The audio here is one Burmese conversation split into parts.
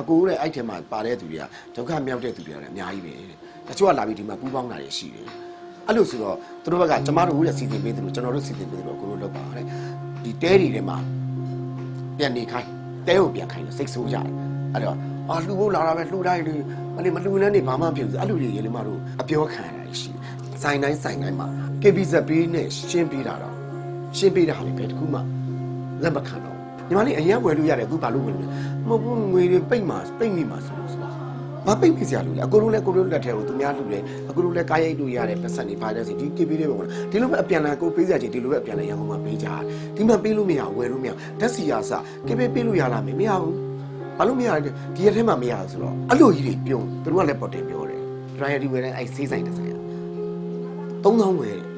အကိုတဲ့အဲ့ထဲမှာပါတဲ့သူတွေကဒုက္ခမြောက်တဲ့သူတွေကလည်းအများကြီးပဲတဲ့တချို့ကလာပြီးဒီမှာပူးပေါင်းတာတွေရှိတယ်အဲ့လိုဆိုတော့သူတို့ဘက်ကကျမတို့ရဲ့စီစဉ်ပေးသလိုကျွန်တော်တို့စီစဉ်ပေးသလိုအကိုတို့လုပ်ပါတဲ့ဒီတဲတွေထဲမှာပြန်နေခိုင်းတဲကိုပြန်ခိုင်းလို့စိတ်ဆိုးကြတယ်အဲ့တော့အာလှူဖို့လာတာပဲလှူတိုင်းလေမလေးမလှူနဲ့နေဘာမှမဖြစ်ဘူးအဲ့လိုတွေရေလေးမတို့အပြောခံရတာရှိတယ်ဆိုင်တိုင်းဆိုင်တိုင်းမှာ KBZ ပေးနဲ့ရှင်းပေးတာတော့ရှင်းပေးတာဟာလေဘယ်တစ်ခုမှလက်မခံတော့ ညီမလေးအရင်ဝယ်လို့ရတယ်အခုဘာလို့ဝယ်လို့လဲမဟုတ်ဘူးငွေတွေပိတ်မှာပိတ်မိမှာဆိုလို့ဆိုဘာပိတ်မိစရာလို့လဲအကိုတို့လည်းကိုတို့လက်ထဲကိုသူများလူတယ်အကိုတို့လည်းကားရိုက်လို့ရတဲ့ပတ်စံတွေပါတယ်စီဒီ KB တွေပေါ့ဒီလိုပဲအပြန်လာကိုပေးစရာချင်းဒီလိုပဲအပြန်လာရန်ကုန်မှာပေးကြတယ်ဒီမှာပေးလို့မရဝယ်လို့မရဓာတ်စီရစ KB ပေးလို့ရလားမမရဘူးဘာလို့မရလဲဒီရက်ထဲမှာမရဘူးဆိုတော့အဲ့လိုကြီးတွေပြုံးသူတို့ကလည်းပေါ်တင်ပြောတယ် dryer ဒီဝယ်တဲ့အဲ့ဆေးဆိုင်တစ်ဆိုင်3000ဝယ်တယ်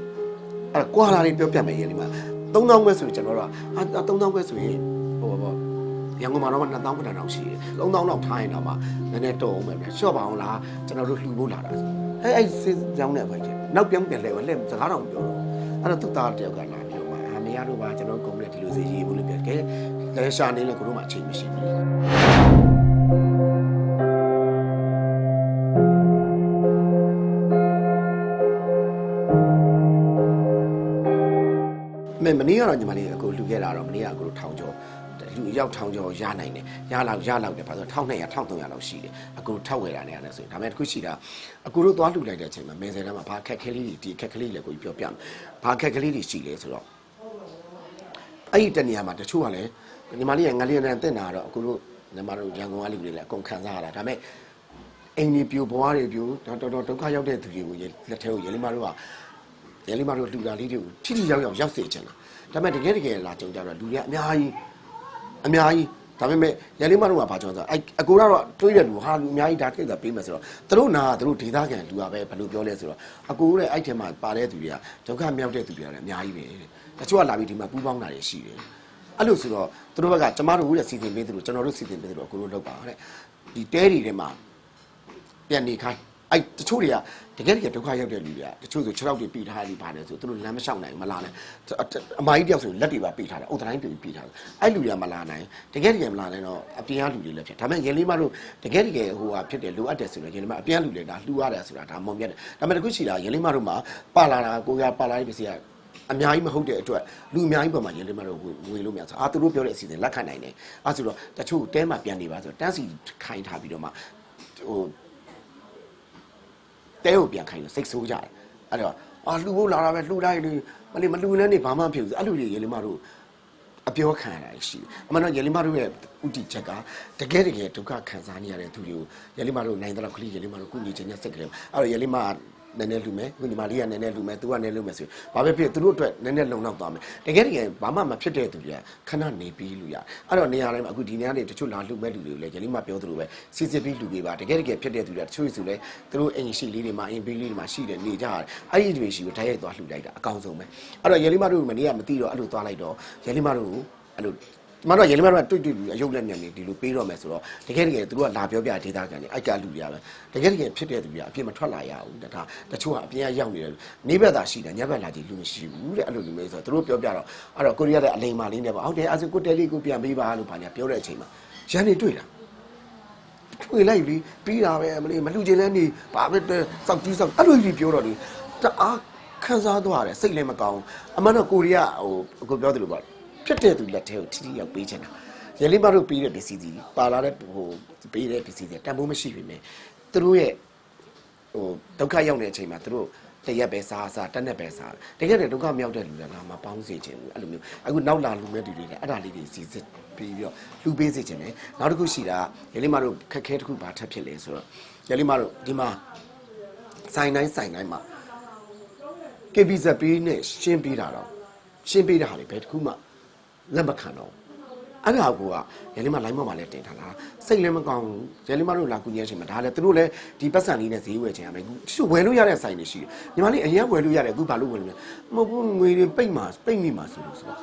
အဲ့ကွာလာတွေပြောပြမယ်ရင်ဒီမှာ3000ခွဲဆိုရင်ကျွန်တော်တို့ကအာ3000ခွဲဆိုရင် ဟိုပါပေါ့ရန်ကုန်မှာတော့2000ခွဲတောင်ရှိတယ်3000လောက်ထားရင်တော့မှနည်းနည်းတော့အောင်ပဲဗျရှော့ပါအောင်လားကျွန်တော်တို့လှူဖို့လာတာဆိုအဲ့အဲ့စေးကြောင်းတဲ့ဘိုင်းချက်နောက်ပြောင်းပြန်လဲဝလက်စကားတော့မပြောတော့အဲ့တော့သူ့သားတယောက်ကလာပြီးတော့မှအာမရတို့ပါကျွန်တော်ကုန်းနဲ့ဒီလိုစေးရေးဖို့လို့ပြောတယ်လဲရှာနေလဲကိုတို့မှအချိန်မရှိဘူးမင်းမနေ့ကတော့ညီမလေးအခုလူခဲ့တာတော့မနေ့ကအခုထောင်ကျော် လူအရောက်ထောင်ကျော်ရနိုင်တယ်ရလောက်ရလောက်တယ်ဘာလို့1200 1300လောက်ရှိတယ်အခုထောက်ဝယ်တာနေရတယ်ဆိုရင်ဒါပေမဲ့တစ်ခုရှိတာအခုတို့သွားလှူလိုက်တဲ့အချိန်မှာမင်းစဲတန်းမှာဘာခက်ခဲလေးတွေဒီခက်ခဲလေးလည်းကိုကြီးပြောပြမယ်ဘာခက်ခဲလေးတွေရှိလဲဆိုတော့အဲ့ဒီတနေရာမှာတချို့ကလည်းညီမလေးကငလေးနဲ့တက်တာတော့အခုတို့ညီမတို့ရန်ကုန်ကလူတွေလည်းအကုန်ခံစားရတာဒါပေမဲ့အိမ်ကြီးပြိုဘွားတွေပြိုတော်တော်ဒုက္ခရောက်တဲ့သူတွေကိုလက်ထဲကိုရေလီမတို့ကရဲလေးမတို့လူတာလေးတွေကိုထိထိရောက်ရောက်ရောက်စေချင်တာဒါပေမဲ့တကယ်တကယ်လာကြုံကြတော့လူတွေကအများကြီး အများကြီးဒါပေမဲ့ရဲလေးမတို့ကဘာကြောင့်ဆိုအဲ့အကိုကတော့တွေးတဲ့လူဟာလူအများကြီးဒါတိတ်တာပေးမယ်ဆိုတော့သူတို့နာသူတို့ဒေသခံလူကပဲဘယ်လိုပြောလဲဆိုတော့အကိုရဲ့အဲ့ထဲမှာပါတဲ့သူတွေကဒုက္ခမြောက်တဲ့သူတွေကလည်းအများကြီးပဲတဲ့တချို့ကလာပြီးဒီမှာပူးပေါင်းတာတွေရှိတယ်အဲ့လိုဆိုတော့သူတို့ဘက်ကကျမတို့ရဲ့စီစဉ်ပေးသလိုကျွန်တော်တို့စီစဉ်ပေးသလိုအကိုတို့လုပ်ပါတဲ့ဒီတဲတွေထဲမှာပြန်နေခိုင်း အဲ့တချို့တွေကတကယ်တကယ်ဒုက္ခရောက်တဲ့လူတွေကတချို့ဆို6ရောက်တွေပြီးထားတယ်ပါတယ်ဆိုသူတို့လမ်းမလျှောက်နိုင်ဘူးမလာနဲ့အမကြီးတယောက်ဆိုလက်တွေပါပြီးထားတယ်အုတ်တိုင်းတွေပြီးထားတယ်အဲ့လူတွေကမလာနိုင်တကယ်တကယ်မလာနိုင်တော့အပြင်ကလူတွေလည်းဖြစ်ဒါပေမဲ့ရင်လေးမတို့တကယ်တကယ်ဟိုဟာဖြစ်တယ်လိုအပ်တယ်ဆိုတော့ရင်လေးမအပြင်ကလူတွေဒါလှူရတယ်ဆိုတာဒါမုံမြတ်တယ်ဒါပေမဲ့တခုရှိတာရင်လေးမတို့မှာပါလာတာကိုရပါလာတဲ့ပစ္စည်းကအများကြီးမဟုတ်တဲ့အတွက်လူအများကြီးပေါ်မှာရင်လေးမတို့ဝေလို့မရဆိုအာသူတို့ပြောတဲ့အစီအစဉ်လက်ခံနိုင်တယ်အဲဆိုတော့တချို့တဲမှာပြန်နေပါဆိုတော့တန်းစီခိုင်းထားပြီးတော့မှဟို တဲကိုပြန်ခိုင်းလို့စိတ်ဆိုးကြတယ်အဲ့တော့အာလှူဖို့လာတာပဲလှူတိုင်းလေမလေးမလှူနဲ့နေဘာမှမဖြစ်ဘူးအဲ့လိုတွေရေလီမတို့အပြောခံရတာရှိတယ်အမှန်တော့ရေလီမတို့ရဲ့ဥတီချက်ကတကယ်တကယ်ဒုက္ခခံစားနေရတဲ့သူတွေကိုရေလီမတို့နိုင်တော့ခလီရေလီမတို့ကုညီခြင်းနဲ့စိတ်ကလေးအဲ့တော့ရေလီမ နည်းနည်းလူမယ်ခုညီမလေးကနည်းနည်းလူမယ်သူကနည်းနည်းလူမယ်ဆိုရင်ဘာပဲဖြစ်သူတို့အတွက်နည်းနည်းလုံလောက်သွားမယ်တကယ်တကယ်ဘာမှမဖြစ်တဲ့သူတွေကခဏနေပြီးလူရအဲ့တော့နေရာတိုင်းမှာအခုဒီနေရာနေတချို့လာလူမဲ့လူတွေကိုလည်းရေလီမပြောသလိုပဲစစ်စစ်ပြီးလူပေးပါတကယ်တကယ်ဖြစ်တဲ့သူတွေကတချို့ဆိုလဲသူတို့အိမ်ရှိလေးတွေမှာအိမ်ဘေးလေးတွေမှာရှိတယ်နေကြတယ်အဲ့ဒီတွေရှိကိုဓာတ်ရိုက်သွားလှူလိုက်တာအကောင်းဆုံးပဲအဲ့တော့ရေလီမတို့မနေ့ကမသိတော့အဲ့လိုသွားလိုက်တော့ရေလီမတို့ကိုအဲ့လို ကျမတို့ရေလီမတို့ကတွေ့တွေ့လူအယုတ်လက်မြန်နေဒီလိုပေးတော့မယ်ဆိုတော့တကယ်တကယ်သူတို့ကလာပြောပြဒေတာကန်နေအိုက်ကလူတွေပဲတကယ်တကယ်ဖြစ်တဲ့သူတွေကအပြင်မထွက်လာရဘူးဒါတချို့ကအပြင်ကရောက်နေတယ်နေဘက်သာရှိတယ်ညဘက်လာကြည့်လူမရှိဘူးတဲ့အဲ့လိုလူမျိုးဆိုတော့သူတို့ပြောပြတော့အဲ့တော့ကိုရီးယားတဲ့အလိမ်မာလေးနဲ့ပေါ့ဟုတ်တယ်အဲ့ဆိုကိုတယ်လီကိုပြန်ပေးပါလို့ဘာညာပြောတဲ့အချိန်မှာရန်နေတွေ့တာထွေလိုက်ပြီးပြီးတာပဲမလေးမလှူချင်လဲနေဘာပဲတဲ့စောက်ကြီးစောက်အဲ့လိုကြီးပြောတော့လေတအားခန်းစားသွားတယ်စိတ်လည်းမကောင်းအမှန်တော့ကိုရီးယားဟိုအခုပြောသလိုပေါ့ ဖြစ်တဲ့သူလက်ထဲကိုထိထိရောက်ပေးချင်တာရလေးမတို့ပေးတဲ့ပစ္စည်းကြီးပါလာတဲ့ဟိုပေးတဲ့ပစ္စည်းတွေတန်ဖိုးမရှိပြီမယ်သူတို့ရဲ့ဟိုဒုက္ခရောက်နေတဲ့အချိန်မှာသူတို့တရက်ပဲစားစားတက်နဲ့ပဲစားတကယ်လည်းဒုက္ခမြောက်တဲ့လူတွေကငါမပေါင်းစေချင်ဘူးအဲ့လိုမျိုးအခုနောက်လာလူမဲ့လူတွေလည်းအဲ့ဒါလေးတွေစီစစ်ပြီးပြီးတော့လူပေးစေချင်တယ်နောက်တစ်ခုရှိတာရလေးမတို့ခက်ခဲတစ်ခုဘာထပ်ဖြစ်လဲဆိုတော့ရလေးမတို့ဒီမှာဆိုင်တိုင်းဆိုင်တိုင်းမှာ KBZ ပေးနဲ့ရှင်းပေးတာတော့ရှင်းပေးတာဟာလေဘယ်တစ်ခုမှ လက်မခံတော့အဲ့ဒါကိုကရဲလေးမလိုင်းမမှာလည်းတင်ထားတာစိတ်လည်းမကောင်းဘူးရဲလေးမတို့လာကူညီရချိန်မှာဒါလည်းသူတို့လည်းဒီပတ်စံလေးနဲ့ဈေးဝယ်ချင်ရမယ်အခုတချို့ဝယ်လို့ရတဲ့ဆိုင်တွေရှိတယ်ညီမလေးအရင်ဝယ်လို့ရတယ်အခုဘာလို့ဝယ်လို့လဲမဟုတ်ဘူးငွေတွေပိတ်မှာပိတ်မိမှာဆိုလို့ဆိုတော့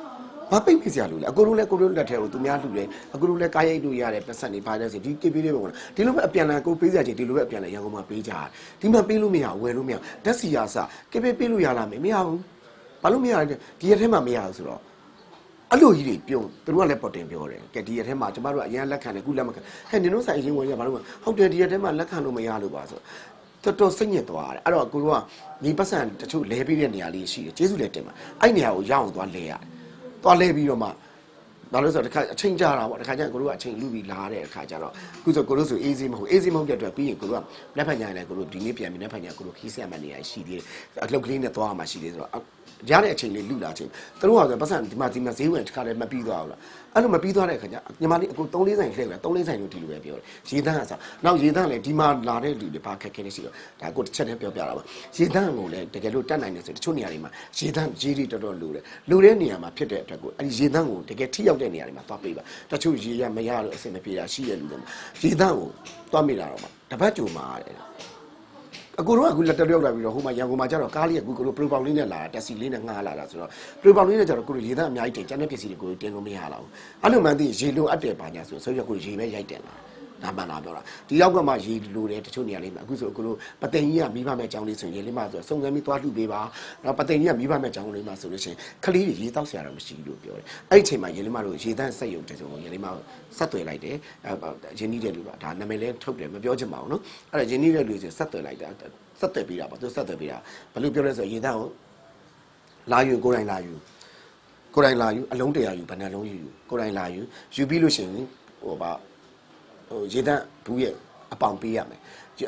ဘာပိတ်မိစရာလို့လဲအကိုတို့လည်းကိုတို့လက်ထဲကိုသူများလှူတယ်အကိုတို့လည်းကားရိုက်လို့ရတဲ့ပတ်စံတွေပါတယ်ဆိုဒီ KB လေးပဲပေါ့နော်ဒီလိုပဲအပြန်လန်ကိုပေးစရာချင်းဒီလိုပဲအပြန်လန်ရန်ကုန်မှာပေးကြတယ်ဒီမှာပေးလို့မရဝယ်လို့မရဓာတ်စီယာစ KB ပေးလို့ရလားမမရဘူးဘာလို့မရလဲဒီရက်ထဲမှာမရဘူးဆိုတော့ အဲ့လိုကြီးတွေပြောသူတို့ကလည်းပေါ်တင်ပြောတယ်ကဲဒီရက်ထဲမှာကျမတို့ကအရင်လက်ခံတယ်ခုလက်မခံဟဲ့နင်တို့ဆိုင်အရင်ဝင်ရဘာလို့မဟုတ်တယ်ဒီရက်ထဲမှာလက်ခံလို့မရလို့ပါဆိုတော်တော်စိတ်ညစ်သွားတယ်အဲ့တော့ကိုတို့ကညီပတ်စံတချို့လဲပေးတဲ့နေရာလေးရှိတယ်ကျေးဇူးလည်းတင်ပါအဲ့နေရာကိုရအောင်သွားလဲရတယ်သွားလဲပြီးတော့မှဘာလို့လဲဆိုတော့တခါအချိန်ကြာတာပေါ့တခါကျရင်ကိုတို့ကအချိန်လူပြီးလာတဲ့အခါကျတော့အခုဆိုကိုတို့ဆို easy မဟုတ် easy မဟုတ်တဲ့အတွက်ပြီးရင်ကိုတို့ကလက်ဖက်ညာလည်းကိုတို့ဒီနေ့ပြန်ပြီးလက်ဖက်ညာကိုတို့ခီးဆက်မှနေရရှိသေးတယ်အလုပ်ကလေးနဲ့သွားမှရှိသေးတယ်ဆိုတော့ ရတဲ့အချိန်လေးလူလာချိန်သူတို့ကဆိုပတ်စံဒီမှာဒီမှာဈေးဝင်တစ်ခါလည်းမပြီးသွားဘူးလားအဲ့လိုမပြီးသွားတဲ့အခါကျညီမလေးအခု3လေးဆိုင်လှည့်ပဲ3လေးဆိုင်လို့ဒီလိုပဲပြောတယ်ရေတန်းကစားနောက်ရေတန်းလည်းဒီမှာလာတဲ့လူတွေဘာခက်ခဲနေရှိတော့ဒါကိုတစ်ချက်နဲ့ပြောပြတာပါရေတန်းကိုလည်းတကယ်လို့တတ်နိုင်တယ်ဆိုတချို့နေရာတွေမှာရေတန်းရေတွေတော်တော်လိုတယ်လိုတဲ့နေရာမှာဖြစ်တဲ့အတွက်ကိုအဲ့ဒီရေတန်းကိုတကယ်ထိရောက်တဲ့နေရာတွေမှာသွားပေးပါတချို့ရေရမရလို့အဆင်မပြေတာရှိရလူတွေမှာရေတန်းကိုသွားမိတာတော့မှတပတ်ကြုံမှာတယ် အကိုတော့အခုလက်တက်ရောက်လာပြီးတော့ဟိုမှာရန်ကုန်မှာကျတော့ကားလေးကကိုကိုတို့ပရိုပေါင်လေးနဲ့လာတာတက်စီလေးနဲ့ငှားလာတာဆိုတော့ပရိုပေါင်လေးနဲ့ကျတော့ကိုတို့ရေသားအများကြီးတင်ကျန်တဲ့ပစ္စည်းတွေကိုတင်လို့မရတော့ဘူးအဲ့လိုမှန်သိရေလိုအပ်တယ်ပါညာဆိုဆိုရကိုရေပဲရိုက်တယ်လား ဒါမှန်လားပြောတာဒီရောက်ကမှရေလိုတယ်တချို့နေရာလေးမှာအခုဆိုကိုတို့ပသိမ်ကြီးကမိဘမဲ့အကြောင်းလေးဆိုရင်ရေလေးမှဆိုစုံစမ်းပြီးသွားလှူပေးပါတော့ပသိမ်ကြီးကမိဘမဲ့အကြောင်းလေးမှဆိုလို့ရှိရင်ခလေးတွေရေတောက်ဆရာတော့မရှိဘူးလို့ပြောတယ်အဲ့ဒီအချိန်မှာရေလေးမတို့ရေတန်းဆက်ယုံတဲ့ဆိုရေလေးမဆက်သွယ်လိုက်တယ်အဲရင်းနှီးတဲ့လူကဒါနာမည်လဲထုတ်တယ်မပြောချင်ပါဘူးနော်အဲ့ဒါရင်းနှီးတဲ့လူဆိုဆက်သွယ်လိုက်တာဆက်သွယ်ပေးတာပေါ့သူဆက်သွယ်ပေးတာဘယ်လိုပြောလဲဆိုရင်ရေတန်းကိုလာယူကိုယ်တိုင်လာယူကိုယ်တိုင်လာယူအလုံးတရာယူဘယ်နှလုံးယူယူကိုယ်တိုင်လာယူယူပြီးလို့ရှိရင်ဟိုပါ ဟိုရေတန်းဘူးရဲ့အပေါင်ပေးရမယ်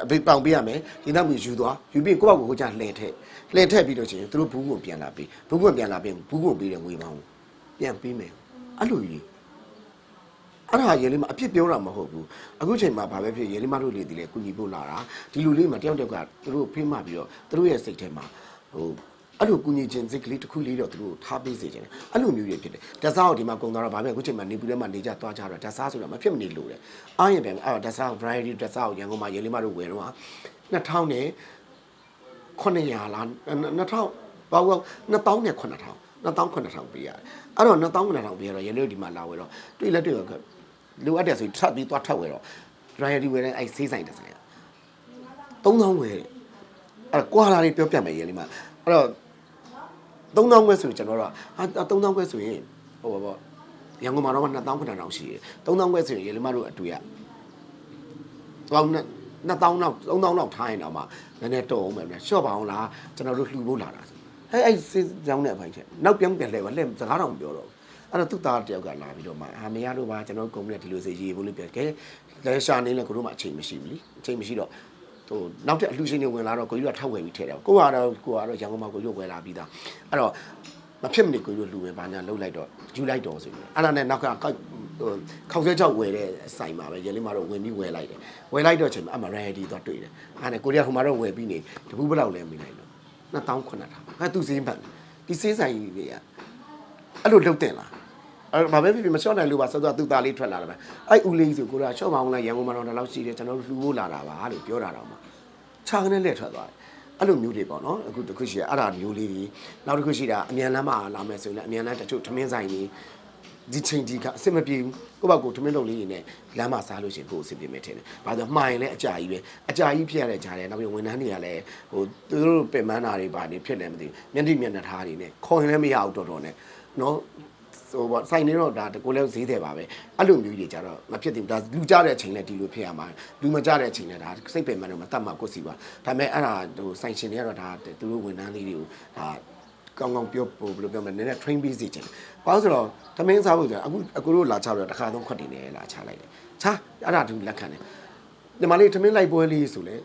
အပိပေါင်ပေးရမယ်ရေတန်းဘူးယူသွားယူပြီးကိုယ့်ဘောက်ကိုကိုကြလှည့်ထည့်လှည့်ထည့်ပြီးတော့ရှိရင်သူတို့ဘူးကိုပြန်လာပေးဘူးကိုပြန်လာပေးဘူးကိုပေးတဲ့ငွေပေါင်းပြန်ပေးမယ်အဲ့လိုကြီးအဲ့ဒါရေလေးမအပြစ်ပြောတာမဟုတ်ဘူးအခုချိန်မှာဘာပဲဖြစ်ရေလေးမတို့လေးဒီလေကုညီဖို့လာတာဒီလူလေးမှာတယောက်တယောက်ကသူတို့ဖိမှပြီးတော့သူတို့ရဲ့စိတ်ထဲမှာဟို အဲ့လိုကုညီခြင်းစိတ်ကလေးတစ်ခုလေးတော့သူတို့ထားပေးစေချင်တယ်အဲ့လိုမျိုးတွေဖြစ်တယ်တစားကိုဒီမှာကုံသွားတော့ဗာမဲ့အခုချိန်မှာနေပူထဲမှာနေကြသွားကြတော့တစားဆိုတာမဖြစ်မနေလို့တယ်အားရင်ပြန်အဲ့တော့တစားကို variety တစားကိုရန်ကုန်မှာရေလေးမတို့ဝယ်တော့2000နဲ့900လား2000ဘာလို့2000နဲ့9000 2000 9000ပေးရတယ်အဲ့တော့2000 9000ပေးရတော့ရေလေးဒီမှာလာဝယ်တော့တွေ့လက်တွေ့တော့လိုအပ်တယ်ဆိုရင်ထပ်ပြီးသွားထပ်ဝယ်တော့ royalty ဝယ်တဲ့အဲဆေးဆိုင်တစ်ဆိုင်3000ဝယ်တယ်အဲ့ကွာလာလေးပြောပြမယ်ရေလေးမှာအဲ့တော့ 3000ဝယ်ဆိုရင်ကျွန်တော်တို့ဟာ3000ဝယ်ဆိုရင်ဟိုပါပေါ့ရန်ကုန်မှာတော့2000ခဏတောင်ရှိတယ်3000ဝယ်ဆိုရင်ရေလေးမတို့အတူရတော့2000နောက်3000နောက်ထားရင်တော့မှနည်းနည်းတော့အောင်မယ်ဗျရှော့ပါအောင်လားကျွန်တော်တို့လှူဖို့လာတာဆိုဟဲ့အဲ့စေးကြောင်းတဲ့အပိုင်းချက်နောက်ပြန်ပြန်လဲပါလဲစကားတော့မပြောတော့ဘူးအဲ့တော့သူ့သားတယောက်ကလာပြီးတော့မှအာမရတို့ပါကျွန်တော်ကုမ္ပဏီကဒီလိုစေရေးဖို့လို့ပြောတယ်ကဲလဲရှာနေလဲကိုတို့မှအချိန်မရှိဘူးလीအချိန်မရှိတော့ ဟိုနောက်ထပ်အလှူရှင်တွေဝင်လာတော့ကိုကြီးကထောက်ဝယ်ပြီးထည့်တယ်ကိုကတော့ကိုကတော့ရန်ကုန်မှာကိုကြီးဝယ်လာပြီးသားအဲ့တော့မဖြစ်မနေကိုကြီးလှူမယ်ဘာညာလှုပ်လိုက်တော့ယူလိုက်တော့ဆိုပြီးအဲ့ဒါနဲ့နောက်ကဟိုခေါက်ဆွဲချောက်ဝယ်တဲ့ဆိုင်မှာပဲရလေးမတော့ဝင်ပြီးဝယ်လိုက်တယ်ဝယ်လိုက်တော့ချိန်မှာအမ ready တော့တွေ့တယ်အဲ့ဒါကိုရီးယားဟိုမှာတော့ဝယ်ပြီးနေတပူးဘလောက်လဲမိလိုက်တော့2900ငါသူစင်းပတ်ဒီစင်းဆိုင်ကြီးတွေကအဲ့လိုလှုပ်တင်လား အဲ့ဘာပဲဖြစ်ဖြစ်မလျှော့နိုင်လို့ပါစောစောသူ့သားလေးထွက်လာတယ်ပဲအဲ့ဦးလေးဆိုကိုကလျှော့မအောင်လားရန်ကုန်မှာတော့ဒီလောက်ရှိတယ်ကျွန်တော်တို့လှူဖို့လာတာပါလို့ပြောတာတော့မှခြာကနေလက်ထွက်သွားတယ်အဲ့လိုမျိုးတွေပေါ့နော်အခုတစ်ခုရှိရအဲ့ဒါမျိုးလေးတွေနောက်တစ်ခုရှိတာအမြန်လမ်းမှာလာမယ်ဆိုရင်လည်းအမြန်လမ်းတချို့ထမင်းဆိုင်ကြီးဒီချိန်ဒီကအစ်မပြေဘူးကိုယ့်ဘက်ကိုထမင်းတုပ်လေးတွေနဲ့လမ်းမှာစားလို့ရှိရင်ကိုယ်အစ်မပြေမယ်ထင်တယ်။ဘာလို့မှားရင်လည်းအကြာကြီးပဲအကြာကြီးဖြစ်ရတဲ့ကြားတယ်နောက်ပြီးဝန်ထမ်းတွေကလည်းဟိုသူတို့ပင်ပန်းတာတွေပါနေဖြစ်တယ်မသိဘူးမျက်နှိမျက်နှာထားတွေနဲ့ခေါ်ရင်လည်းမရအောင်တော်တော်နဲ့နော် ဟိုပေါ့ဆိုင်နေတော့ဒါကိုလည်းဈေးတယ်ပါပဲအဲ့လိုမျိုးကြီးကြတော့မဖြစ်သေးဘူးဒါလူကြတဲ့အချိန်နဲ့ဒီလိုဖြစ်ရမှာလူမကြတဲ့အချိန်နဲ့ဒါစိတ်ပင်မတော့မတတ်မှကိုယ်စီပါဒါပေမဲ့အဲ့ဒါဟိုဆိုင်ရှင်တွေကတော့ဒါသူတို့ဝန်ထမ်းလေးတွေကိုဒါကောင်းကောင်းပြောပို့ဘယ်လိုပြောမလဲနည်းနည်း train ပေးစီချင်တယ်ဘာလို့ဆိုတော့သမင်းစားဖို့ဆိုအခုအခုတို့လာချတော့တစ်ခါသုံးခွက်တင်နေလာချလိုက်တယ်ချာအဲ့ဒါသူလက်ခံတယ်ဒီမှာလေးသမင်းလိုက်ပွဲလေးဆိုလေ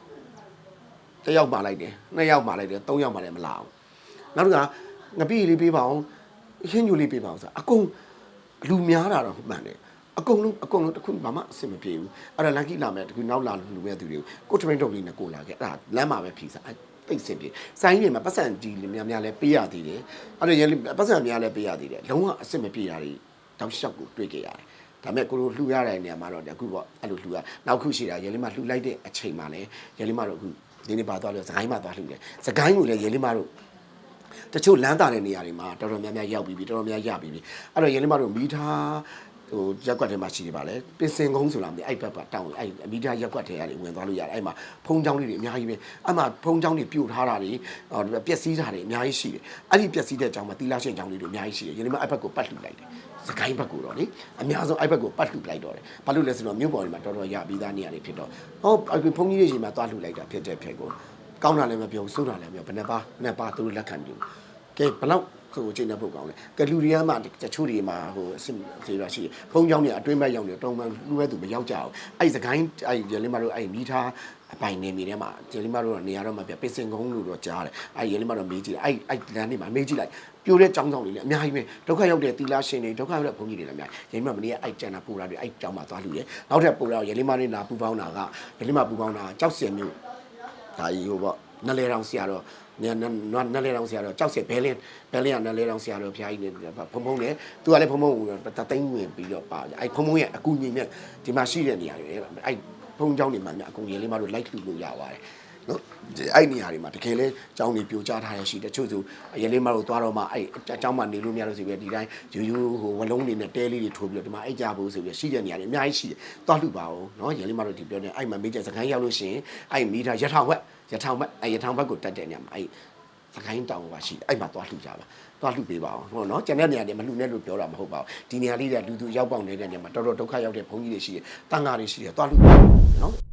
တစ်ယောက်ပါလိုက်တယ်နှစ်ယောက်ပါလိုက်တယ်သုံးယောက်ပါလည်းမလာအောင်နောက်တစ်ခါငပိလေးပေးပါအောင် ရှင်းညူလေးပြပါအောင်ဆိုအကုန်လူများတာတော့မှန်တယ်အကုန်လုံးအကုန်လုံးတစ်ခုဘာမှအဆင်မပြေဘူးအဲ့ဒါလန်ကီလာမယ်တခုနောက်လာလူမဲ့သူတွေကိုကိုထမင်းတုပ်လေးနဲ့ကိုလာခဲ့အဲ့ဒါလမ်းမှာပဲဖြီးစားအဲ့ပိတ်စင်ပြေစိုင်းတွေမှာပတ်စံကြီးလေးများများလဲပေးရသေးတယ်အဲ့ဒါရလေးပတ်စံများလဲပေးရသေးတယ်လုံးဝအဆင်မပြေတာတွေတောက်လျှောက်ကိုတွေ့ကြရတယ်ဒါပေမဲ့ကိုလိုလှူရတဲ့နေရာမှာတော့အခုပေါ့အဲ့လိုလှူရနောက်ခုရှိတာရဲလေးမလှူလိုက်တဲ့အချိန်မှာလဲရဲလေးမတော့အခုဒီနေ့ပါသွားလို့စကိုင်းမှာသွားလှူတယ်စကိုင်းကိုလည်းရဲလေးမတို့ တချို့လမ်းတာတဲ့နေရာတွေမှာတော်တော်များများရောက်ပြီးပြီတော်တော်များရပြီးပြီအဲ့တော့ရင်းလေးမတို့မီထားဟိုရက်ကွက်ထဲမှာရှိနေပါလေပင်စင်ကုန်းဆိုလာမသိအဲ့ဘက်ကတောင်းအဲ့အမီဒီယာရက်ကွက်ထဲကနေဝင်သွားလို့ရတယ်အဲ့မှာဖုံးချောင်းလေးတွေအများကြီးပဲအဲ့မှာဖုံးချောင်းတွေပြို့ထားတာတွေဟိုပျက်စီးတာတွေအများကြီးရှိတယ်အဲ့ဒီပျက်စီးတဲ့ကြောင်းမှာတီလာရှင်ကြောင်းလေးတွေအများကြီးရှိတယ်ယနေ့မှအဲ့ဘက်ကိုပတ်လှူလိုက်တယ်စကိုင်းဘက်ကိုတော့လေအများဆုံးအဲ့ဘက်ကိုပတ်လှူလိုက်တော့တယ်ဘာလို့လဲဆိုတော့မြို့ပေါ်တွေမှာတော်တော်ရပြီးသားနေရာတွေဖြစ်တော့ဟောအဲ့ဖုံးကြီးတွေချိန်မှာသွားလှူလိုက်တာဖြစ်တဲ့ဖြစ်ကို ကောင်းတာလည်းမပြောဘူးဆိုးတာလည်းမပြောဘယ်နှပါဘယ်နှပါသူတို့လက်ခံပြီးကဲဘယ်လောက်ကိုချိန်နေဖို့ကောင်းလဲကလူတွေကမှတချို့တွေမှာဟိုအစ်သေးရရှိဖုံးကြောင်းတွေအတွင်းဘက်ရောက်နေတုံးမှလူပဲသူမရောက်ကြအောင်အဲ့စကိုင်းအဲ့ရလင်းမတို့အဲ့မိသားအပိုင်နေမိထဲမှာရလင်းမတို့နေရာတော့မပြပင်စင်ကုန်းလို့တော့ကြားတယ်အဲ့ရလင်းမတို့မေးကြည့်တယ်အဲ့အဲ့လမ်းတွေမှာမေးကြည့်လိုက်ပြိုတဲ့ចောင်းဆောင်တွေလည်းအများကြီးပဲဒုက္ခရောက်တဲ့သီလရှင်တွေဒုက္ခရောက်တဲ့ဘုန်းကြီးတွေလည်းအများကြီးရလင်းမမနေ့ကအဲ့ကျန်တာပူတာတွေအဲ့ចောင်းမှာသွားလူတယ်နောက်ထပ်ပူတာရလင်းမနဲ့နာပူပေါင်းတာကရလင်းမပူပေါင်းတာကြောက်စင်မျိုးဒါကြီးဟိုပေါ့ နလဲတောင်ဆရာတော့ နနနလဲတောင်ဆရာတော့ကြောက်စက်ဘဲလင်းဘဲလင်းကနလဲတောင်ဆရာတော့ဖျားကြီးနေဖုံဖုံနဲ့သူကလည်းဖုံဖုံတသိန်းဝင်ပြီးတော့ပါအဲ့ဖုံဖုံရဲ့အကူညီနဲ့ဒီမှာရှိတဲ့နေရာတွေအဲ့ဖုံเจ้าနေမှာအကူညီလေးမတို့လိုက်လှူလို့ရပါတယ် နော်အဲ့နေရာတွေမှာတကယ်လဲအကြောင်းတွေပြိုကျထားရရှိတချို့ဆိုအရင်လေးမှတော့သွားတော့မှအဲ့အကြောင်းမှနေလို့မရလို့ဆိုပြီးဒီတိုင်းရိုးရိုးဟိုဝလုံးတွေနဲ့တဲလေးတွေထိုးပြီးတော့ဒီမှာအိတ်ကြဖို့ဆိုပြီးရှိတဲ့နေရာတွေအများကြီးရှိတယ်။သွားလှပါအောင်နော်ရင်လေးမှတော့ဒီပြောနေအဲ့မှာမေးချက်စကိုင်းရောက်လို့ရှိရင်အဲ့မီတာရထောင်ဘက်ရထောင်ဘက်အဲ့ရထောင်ဘက်ကိုတက်တဲ့နေရာမှာအဲ့စကိုင်းတောင်ပါရှိတယ်အဲ့မှာသွားလှကြပါသွားလှပေးပါအောင်ဟုတ်နော်ကျန်တဲ့နေရာတွေမလှနဲ့လို့ပြောတာမဟုတ်ပါဘူးဒီနေရာလေးတွေလူသူရောက်ပေါက်နေတဲ့နေရာမှာတော်တော်ဒုက္ခရောက်တဲ့ဘုန်းကြီးတွေရှိတယ်တန်ဃာတွေရှိတယ်သွားလှပါအောင်နော်